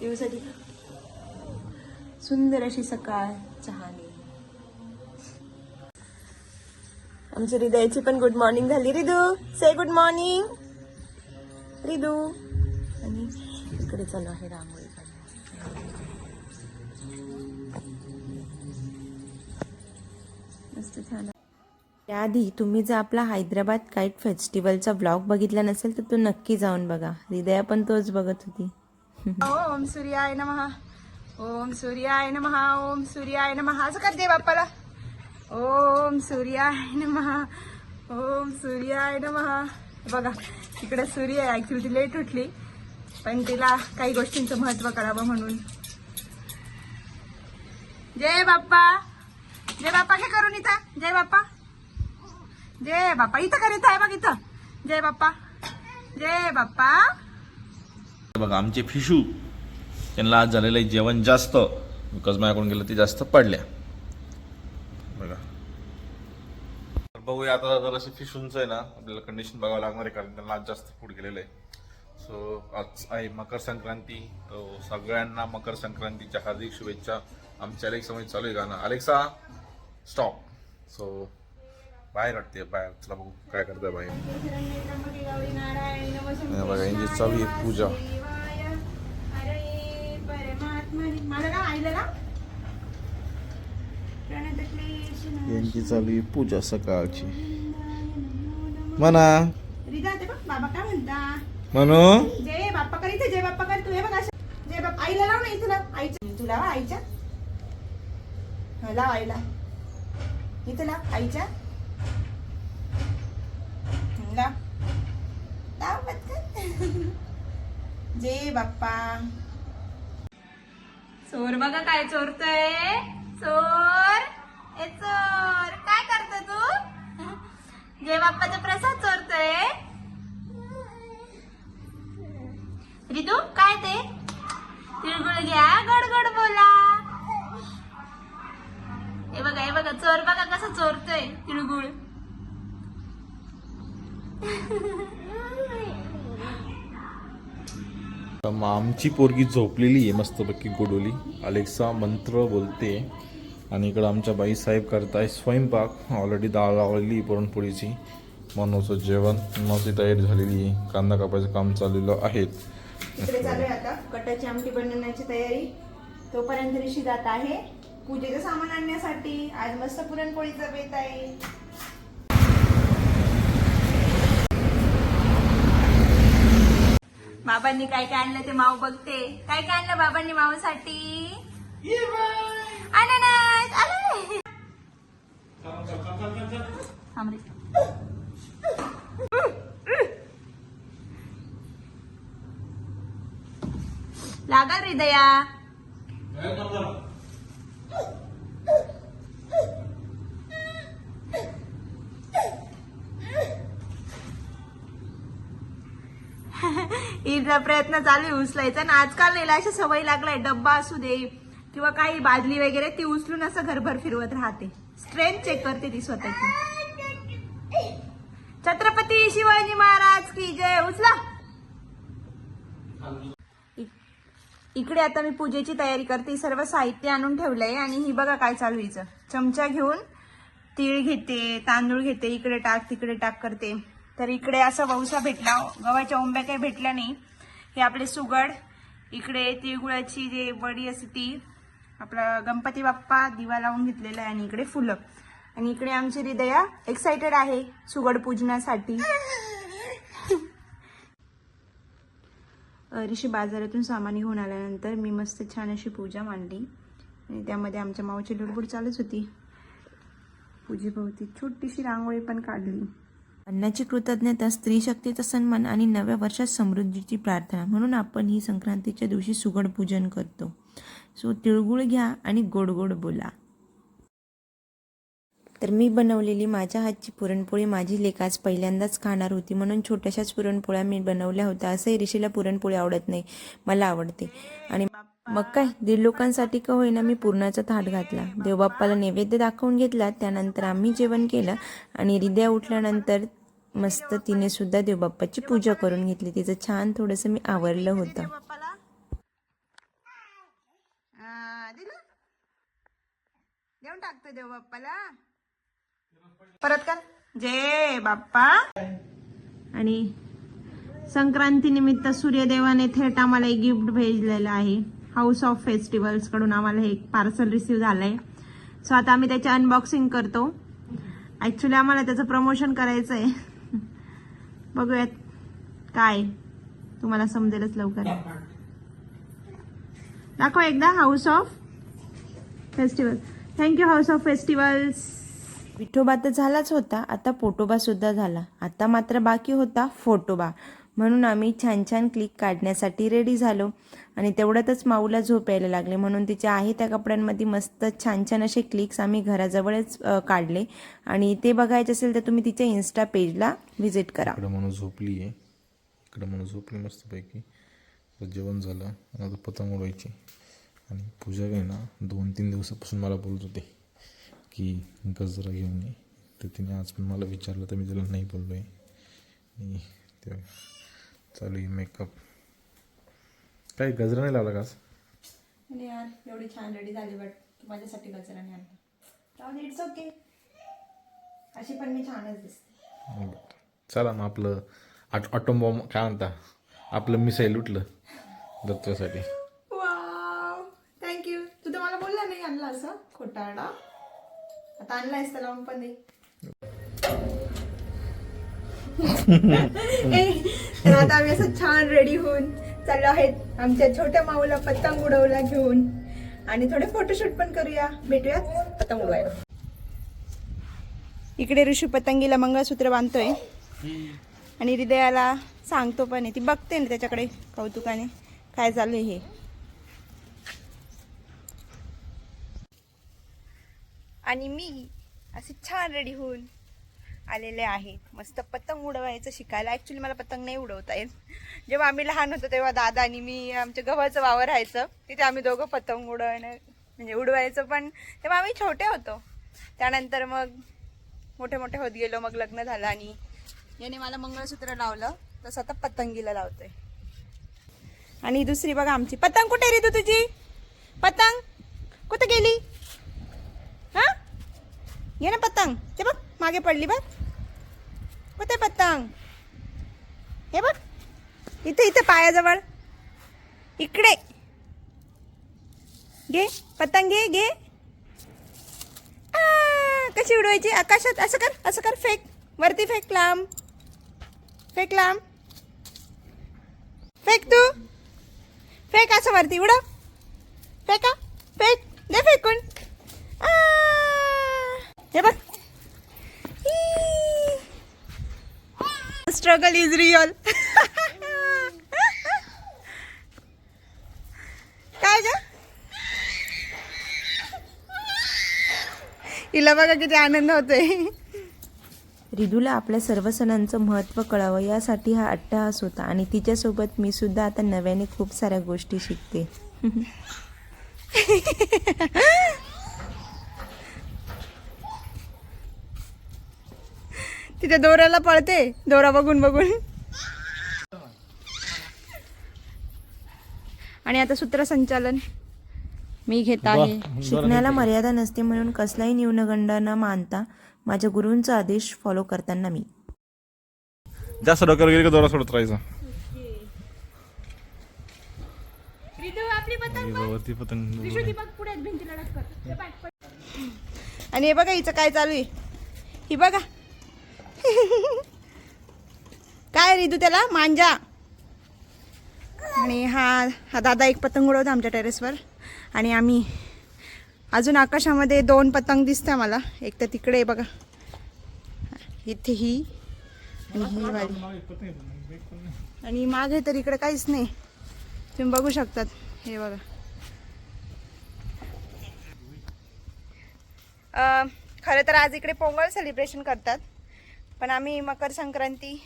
देऊसाठी सुंदर अशी सकाळ चहाने. आमच्या हृदयाची पण गुड मॉर्निंग झाली रिदू. से गुड मॉर्निंग रिदू. आणि इकडे चालू आहे रांगोळी मस्त छान त्याआधी तुम्ही जर आपला हैदराबाद काईट फेस्टिवलचा ब्लॉग बघितला नसेल तर तो नक्की जाऊन बघा. हृदया पण तोच बघत होती. ओम सूर्याय नमः. ओम सूर्याय नमहा ओम सूर्याय नमहा असं करते बाप्पाला. ओम सूर्याय नमः ओम सूर्याय नमः. बघा इकडे सूर्य आहे. ऍक्च्युली ती लेट उठली. पण तिला काही गोष्टींचं महत्त्व कळावं म्हणून. जय बाप्पा. जय बाप्पा काय करून इथं. जय बाप्पा. जय बाप्पा. इथं करीत आहे बघ इथं. जय बाप्पा. जय बाप्पा. बघा आमचे फिशू त्यांना आज झालेलं आहे जेवण जास्त बिकॉज माझ्याकडून गेलं ते जास्त पडल्या. बघा. तर बघूया आता जर असे फिशूंचं आहे ना आपल्याला कंडिशन बघावं लागणार आहे कारण त्यांना आज जास्त फूड गेलेलं आहे. सो आज आहे मकर संक्रांती सगळ्यांना मकर संक्रांतीच्या हार्दिक शुभेच्छा. आमच्या अलेक्सामध्ये चालू आहे गाणं. अलेक्सा स्टॉप सो बाहेर वाटते बाहेर. चला बघू काय करताय बाहेर. हे बघा यांची चालू आहे पूजा. यांची चालू आहे पूजा सकाळची. म्हणा रिदा ते बघ बाबा काय म्हणता म्हणू जय बाप्पा कर इथे जय बाप्पा कर तू हे बघ असं जय बाप्पा आईला लाव ना इथं आईच्या तू लावा आईच्या लाव आईला. इथं लाव आईच्या हं, लाव लाव जे बाप्पा. चोर बघा काय चोरतोय. चोर. ए चोर. काय करतो तू? जे बाप्पाचं आमची पोरगी झोपलेली आहे मस्तपैकी गोडोली अलेक्सा मंत्र बोलते. आणि इकडं आमच्या बाईसाहेब करताय स्वयंपाक. ऑलरेडी डाळ लावलेली पुरणपोळीची. मनोचं जेवण मनोची तयारी झालेली आहे. कांदा कापायचं काम चाललेलं आहे. इकडे चालू आहे आता. कटाची आमटी बनवण्याची तयारी. तोपर्यंत ऋषी जात आहे. पूजेचं सामान आणण्यासाठी. आज मस्त पुरणपोळीचा बेत आहे. बाबांनी काय काय आणलं ते माव बघते. काय काय आणलं बाबांनी मावसाठी अननस. आलं लागल हृदया प्रयत्न चालू आहे उचलायचा. आणि आजकाल नाही अशा सवय लागलाय डब्बा असू दे किंवा काही बादली वगैरे ती उचलून असं घरभर फिरवत राहते. स्ट्रेंथ चेक करते ती स्वतःची. छत्रपती शिवाजी महाराज की जय. उचला. इकडे आता मी पूजेची तयारी करते. सर्व साहित्य आणून ठेवलंय आणि ही बघा काय चालू हिचं. चमचा घेऊन तीळ घेते तांदूळ घेते इकडे टाक तिकडे टाक करते. तर इकडे असा वौसा भेटला. गव्हाच्या ओंब्या काही भेटल्या नाही. हे आपले सुगड इकडे तिळगुळाची जे वडी असते ती आपला गणपती बाप्पा दिवा लावून घेतलेला आहे आणि इकडे फुलं. आणि इकडे आमची हृदया एक्सायटेड आहे सुगड पूजनासाठी. ऋषी बाजारातून सामान घेऊन आल्यानंतर मी मस्त छान अशी पूजा मांडली. आणि त्यामध्ये आमच्या माऊची लुडबुड चालूच होती. पूजेभोवती छोटीशी रांगोळी पण काढली. अन्नाची कृतज्ञता स्त्री शक्तीचा सन्मान आणि नव्या वर्षात समृद्धीची प्रार्थना. म्हणून आपण ही संक्रांतीच्या दिवशी सुगड पूजन करतो. सो तिळगुळ घ्या आणि गोड गोड बोला. तर मी बनवलेली माझ्या हातची पुरणपोळी माझी लेक आज पहिल्यांदाच खाणार होती. म्हणून छोट्याशाच पुरणपोळ्या मी बनवल्या होत्या. असंही ऋषीला पुरणपोळी आवडत नाही. मला आवडते. आणि मग काय? दीड लोकांसाठी का होईना मी पुरणाचा थाट घातला. देवबाप्पाला नैवेद्य दाखवून घेतला. त्यानंतर आम्ही जेवण केलं आणि हृदया उठल्यानंतर मस्त तिने सुद्धा देवबाप्पाची पूजा करून घेतली. तिचं छान थोडस मी आवरलं होतं. देऊन टाकतो देव बाप्पाला परत कर. जय बाप्पा. आणि संक्रांती निमित्त सूर्यदेवाने थेट आम्हाला एक गिफ्ट भेजलेलं आहे. हाऊस ऑफ फेस्टिवल्सकडून आम्हाला एक पार्सल रिसीव्ह झालंय. सो आता आम्ही त्याचे अनबॉक्सिंग करतो. ऍक्च्युली आम्हाला त्याचं प्रमोशन करायचं आहे बघूयात काय तुम्हाला समजेलच लवकर. दाखव एकदा house of festival thank you house of festivals Vithoba तर झालाच होता आता फोटोबा सुद्धा झाला. आता मात्र बाकी होता फोटोबा. म्हणून आम्ही छान छान क्लिक काढण्यासाठी रेडी झालो. आणि तेवढ्यातच माऊला झोप यायला लागले. म्हणून तिच्या आहे त्या कपड्यांमध्ये मस्त छान छान असे क्लिक्स आम्ही घराजवळच काढले. आणि ते बघायचे असेल तर तुम्ही तिच्या इन्स्टा पेजला व्हिजिट करा. इकडं म्हणून झोपली आहे. इकडं म्हणून झोपली मस्तपैकी. जेवण झालं. आणि आता पतंग उडवायची आणि पूजा काय ना दोन तीन दिवसापासून मला बोलत होते की गजरा घेऊन ये. तर तिने आज पण मला विचारलं तर मी त्याला नाही बोललो आहे आणि ते चालू आहे मेकअप काय गजरा नाही लावला का आज? आणि यार एवढी छान रेडी झाली बट तू माझ्यासाठी गजरा नाही आणला. इट्स ओके अशी पण मी छानच दिसते. चला मग आपलं आट ऑटोबॉम्ब काय म्हणता? आपलं मिसाईल उठलं दत्तासाठी. वाव थँक्यू तू तर मला बोलला नाही आणला असं खोटारडा. आता आणलायस तर लावून पण दे. ए, तर आता आम्ही असं छान रेडी होऊन चाललो आहेत आमच्या छोट्या माऊला पतंग उडवला घेऊन. आणि थोडे फोटोशूट पण करूया. भेटूयात? पतंग उडवायला. इकडे ऋषी पतंगीला मंगळसूत्र बांधतोय. आणि हृदयाला सांगतो पण आहे. ती बघते ना त्याच्याकडे कौतुकाने. काय चालू आहे हे? आणि मी असे छान रेडी होऊन आलेले आहे. मस्त पतंग उडवायचं शिकायला. ॲक्च्युली मला पतंग नाही उडवता येत. जेव्हा आम्ही लहान होतो तेव्हा दादा आणि मी आमच्या गव्हाचं वावर राहायचं. तिथे आम्ही दोघं पतंग उडवणं म्हणजे उडवायचं. पण तेव्हा आम्ही छोटे होतो. त्यानंतर मग मोठे मोठे होत गेलो. मग लग्न झालं आणि याने मला मंगळसूत्र लावलं. तसं आता पतंगीला लावतोय. आणि दुसरी बघा आमची. पतंग कुठे रे तू तुझी? पतंग? कुठं गेली? हा? ये ना पतंग. ते बघ मागे पडली बघ. कुठे पतंग. हे बघ. इथे इथे पायाजवळ. इकडे. घे पतंग घे घे. कशी उडवायची? आकाशात असं कर असं कर फेक. वरती फेक लांब. फेक लांब. फेक तू. फेक असं वरती उडव. फेका फेक. दे फेकून. हे बघ. स्ट्रगल इज रिअल काय ग? हिला बघा किती आनंद होतोय. रिदूला आपल्या सर्व सणांचं महत्त्व कळावं यासाठी हा अट्टहास होता आणि तिच्यासोबत मी सुद्धा आता नव्याने खूप साऱ्या गोष्टी शिकते. तिथे दोऱ्याला पळते. दोरा बघून बघून. आणि आता सूत्रसंचालन. मी घेत आहे. शिकण्याला मर्यादा नसते म्हणून कसलाही न्यूनगंड न मानता माझ्या गुरूंचा आदेश फॉलो करताना मी. जास्त डोक्यावर गेली का दोरा सोडत राहायचा? आणि हे बघा हिचं काय चालू आहे? ही बघा. काय रिदू त्याला? मांजा. आणि हा हा दादा एक पतंग उडवतो आमच्या टेरेसवर. आणि आम्ही अजून आकाशामध्ये दोन पतंग दिसते मला एक तर तिकडे बघा. इथे ही आणि ही वाली. आणि मागे तर इकडे काहीच नाही. तुम्ही बघू शकतात. हे बघा. खरं तर आज इकडे पोंगल सेलिब्रेशन करतात. पण आम्ही मकर संक्रांती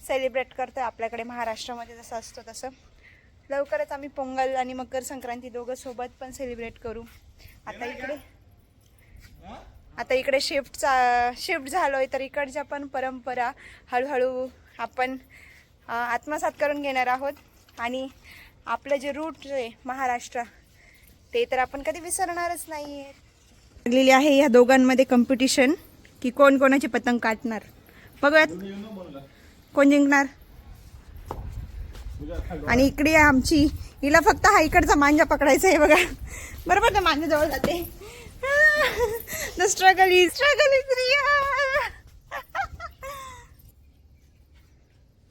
सेलिब्रेट करतो आपल्याकडे महाराष्ट्रामध्ये जसं असतो तसं. लवकरच आम्ही पोंगल आणि मकर संक्रांती दोघं सोबत पण सेलिब्रेट करू. आता इकडे आता इकडे शिफ्टचा शिफ्ट झालो आहे तर इकडच्या पण परंपरा हळूहळू आपण आत्मसात करून घेणार आहोत. आणि आपलं जे रूट आहे महाराष्ट्र ते तर आपण कधी विसरणारच नाही आहे लागलेली आहे या दोघांमध्ये कॉम्पिटिशन की कोण कोणाची पतंग काटणार? बघूयात. कोण जिंकणार? आणि इकडे आमची हिला फक्त हा इकडचा मांजा पकडायचा आहे बघा. बरोबर ना मांजा जवळ जाते. The struggle is struggle is Riya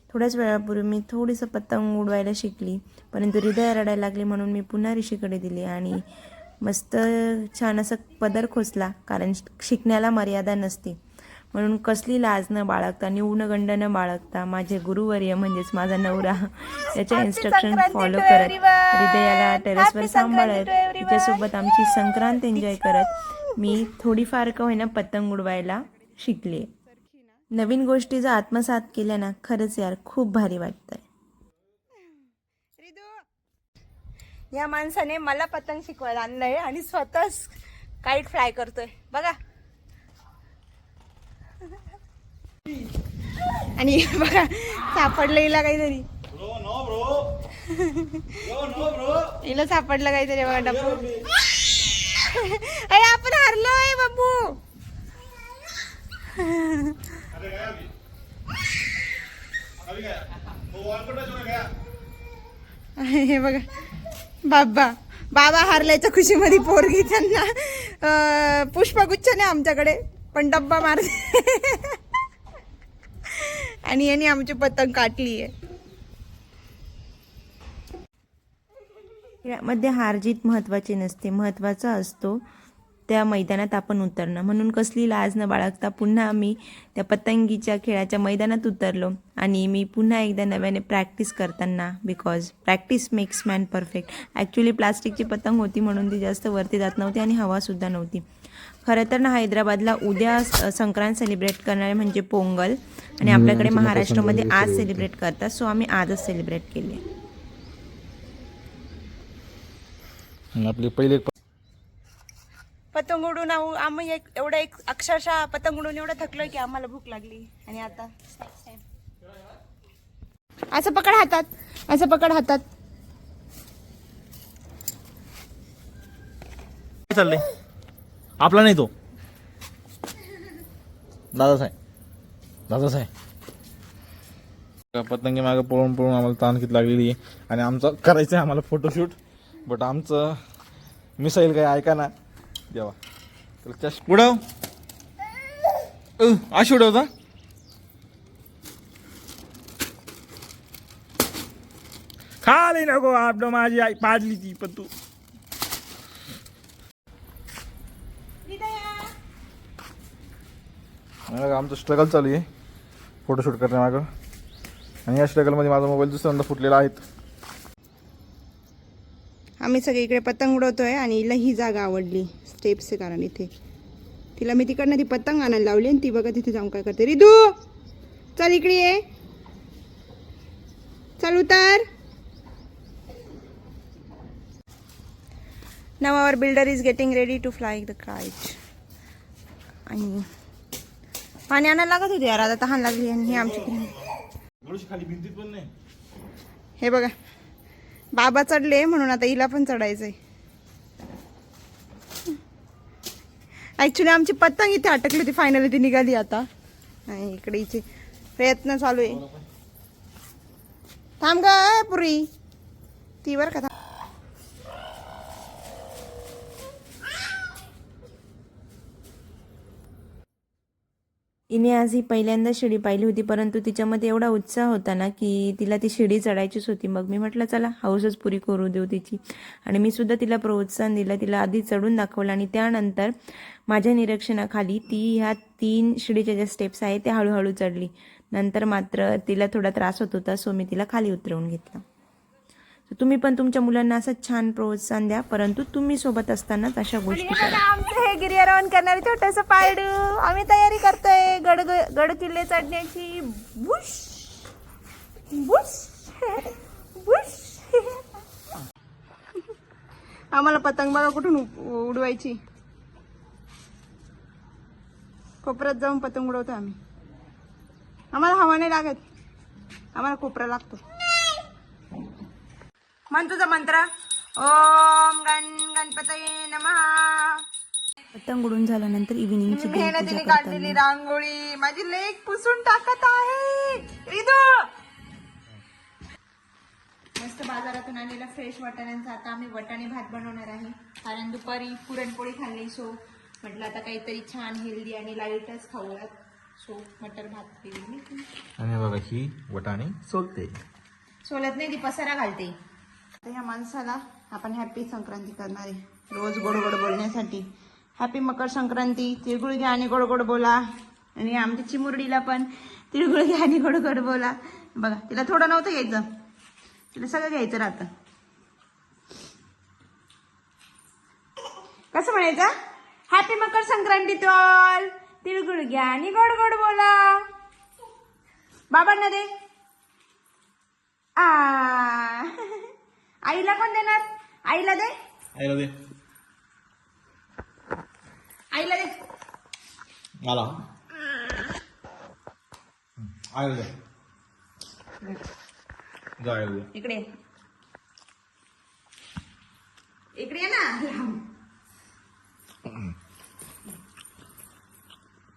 थोड्याच वेळापूर्वी मी थोडीसं पतंग उडवायला शिकली परंतु हृदय रडायला लागली म्हणून मी पुन्हा ऋषीकडे दिली आणि मस्त छान असं पदर खोचला कारण शिकण्याला मर्यादा नसते म्हणून कसली लाज न बाळगता न्यूनगंड न बाळगता माझे गुरुवर्य म्हणजेच माझा नवरा त्याच्या इन्स्ट्रक्शन फॉलो करत. हृदयाला टेरेसवर सांभाळत. तिच्यासोबत आमची संक्रांत एन्जॉय करत मी थोडीफार का होईना पतंग उडवायला शिकले नवीन गोष्टी जर आत्मसात केल्या ना खरंच यार खूप भारी वाटतंय या माणसाने मला पतंग शिकवायला आणलंय आणि स्वतःच काईट फ्राय करतोय. बघा. आणि बघा सापडलं हिला काहीतरी. हिला सापडलं काहीतरी बघा डब्बू. अरे आपण हारलोय बाबू. हे बघा. बाबा बाबा हारल्याच्या खुशीमध्ये पोरगी त्यांना पुष्पगुच्छ पुष्पगुच्छाने आमच्याकडे पण डब्बा मारते. आणि यांनी आमची पतंग काटली आहे. यामध्ये हार जीत महत्त्वाची नसते. महत्त्वाचा असतो त्या मैदानात आपण उतरणं. म्हणून कसली लाज न बाळगता पुन्हा आम्ही त्या पतंगीच्या खेळाच्या मैदानात उतरलो आणि मी पुन्हा एकदा नव्याने प्रॅक्टिस करताना because practice makes man perfect actually प्लास्टिकची पतंग होती म्हणून ती जास्त वरती जात नव्हती आणि हवासुद्धा नव्हती. खरं तर ना हैदराबादला उद्या संक्रांत सेलिब्रेट करणारे म्हणजे पोंगल आणि आपल्याकडे महाराष्ट्रामध्ये आज सेलिब्रेट करतात. सो आम्ही आजच सेलिब्रेट केली आपली पहिले पतंग उडून आम्ही एक एवढं एक अक्षरशः पतंग उडून एवढं थकलोय की आम्हाला भूक लागली. आणि आता? असं पकड हातात. असं पकड हातात. काय चाललंय? आपला नाही तो. दादाच आहे पतंगी मागे पळून पळून आम्हाला ताण किती लागलेली आहे. आणि आमचं करायचं आहे आम्हाला फोटोशूट बट आमचं मिसाईल काय ऐका ना. देवा. तर चष उडव. अशी उडवता खाली नको आपलं माझी आई पाडली ती पण तू आमचं स्ट्रगल चालू आहे. फोटोशूट करण्यामागं. आणि या स्ट्रगलमध्ये माझा मोबाईल दुसऱ्यांदा फुटलेला आहे. आम्ही सगळे इकडे पतंग उडवतोय आणि हिला ही जागा आवडली. स्टेप्स कारण इथे. तिला मी तिकडनं ती पतंग आणायला लावली आणि ती बघा तिथे जाऊन काय करते. रिदू! चल इकडे ये. चल उतर. Now our builder is getting ready to fly the kite आणि पाणी आणायला लागत होते यार आता तहान लागली आणि ही आमची खाली भिंतीत पण नाही. हे बघा. बाबा चढले म्हणून आता हिला पण चढायचंय. ऍक्च्युली आमची पतंग इथे अटकली होती. फायनली ती निघाली आता. आणि इकडे इथे प्रयत्न चालू आहे. थांब ग पुरी. ती बरं का हिने आज ही पहिल्यांदा शिडी पाहिली होती परंतु तिच्यामध्ये एवढा उत्साह होता ना की तिला ती शिडी चढायचीच होती. मग मी म्हटलं चला हाऊसच पुरी करू देऊ तिची. आणि मी सुद्धा तिला प्रोत्साहन दिलं तिला आधी चढून दाखवलं आणि त्यानंतर माझ्या निरीक्षणाखाली ती ह्या तीन शिडीच्या ज्या स्टेप्स आहेत त्या हळूहळू चढली. नंतर मात्र तिला थोडा त्रास होत होता सो मी तिला खाली उतरवून घेतला. तर तुम्ही पण तुमच्या मुलांना असं छान प्रोत्साहन द्या परंतु तुम्ही सोबत असतानाच अशा गोष्टी आमचं हे गिर्यारोहण करणारे छोटस पायडू आम्ही तयारी करतोय गड गड किल्ले चढण्याची. बुश बुश बुश. आम्हाला पतंग बघा कुठून उडवायची. कोपऱ्यात जाऊन पतंग उडवतो आम्ही. आम्हाला हवा नाही लागत. आम्हाला कोपरा लागतो. म्हण तुझा मंत्र. ओम गण गणपतये नमः. पतंग उडून झाल्यानंतर इव्हिनिंगची मेहनतीने काढलेली रांगोळी. माझी लेक पुसून टाकत आहे. रिदू मस्त बाजारातून आलेला फ्रेश वाटाण्यांचा आता आम्ही वटाणे भात बनवणार आहे. कारण दुपारी पुरणपोळी खाल्ली सो म्हटलं आता काहीतरी छान हेल्दी आणि लाईटच खाऊयात. सो मटर भात केली आणि बघा ही वटाणे सोलते. सोलत नाही ती पसारा घालते. आता ह्या माणसाला आपण हॅपी संक्रांती करणार आहे. रोज गोड गोड बोलण्यासाठी. हॅपी मकर संक्रांती तिळगुळ घ्या आणि गोड गोड बोला. आणि आमच्या चिमुरडीला पण तिळगुळ घ्या आणि गोड गोड बोला. बघा तिला थोडं नव्हतं घ्यायचं. तिला सगळं घ्यायचं राहतं. कसं म्हणायचं? हॅपी मकर संक्रांती तोल तिळगुळ घ्या आणि गोड गोड बोला. बाबांना दे. आ. आईला कोण देणार? आईला दे. आईला दे. आईला दे. मला. आईला दे. जा आईला दे. इकडे. इकडे ये ना.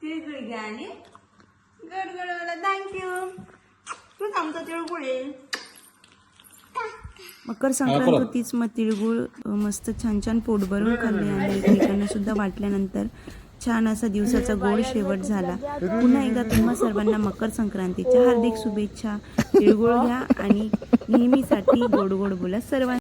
तिळगुळ घ्या आणि गडगड थँक्यू तू आमचा तिळगुळ मकर संक्रांत होतीच मग तिळगुळ मस्त छान छान पोट भरून खाल्ले आणि एकमेकांना सुद्धा वाटल्यानंतर. छान असा दिवसाचा गोड शेवट झाला. पुन्हा एकदा तुम्हा सर्वांना मकर संक्रांतीच्या हार्दिक शुभेच्छा. तिळगुळ घ्या आणि नेहमीसाठी गोड गोड बोला. सर्वांना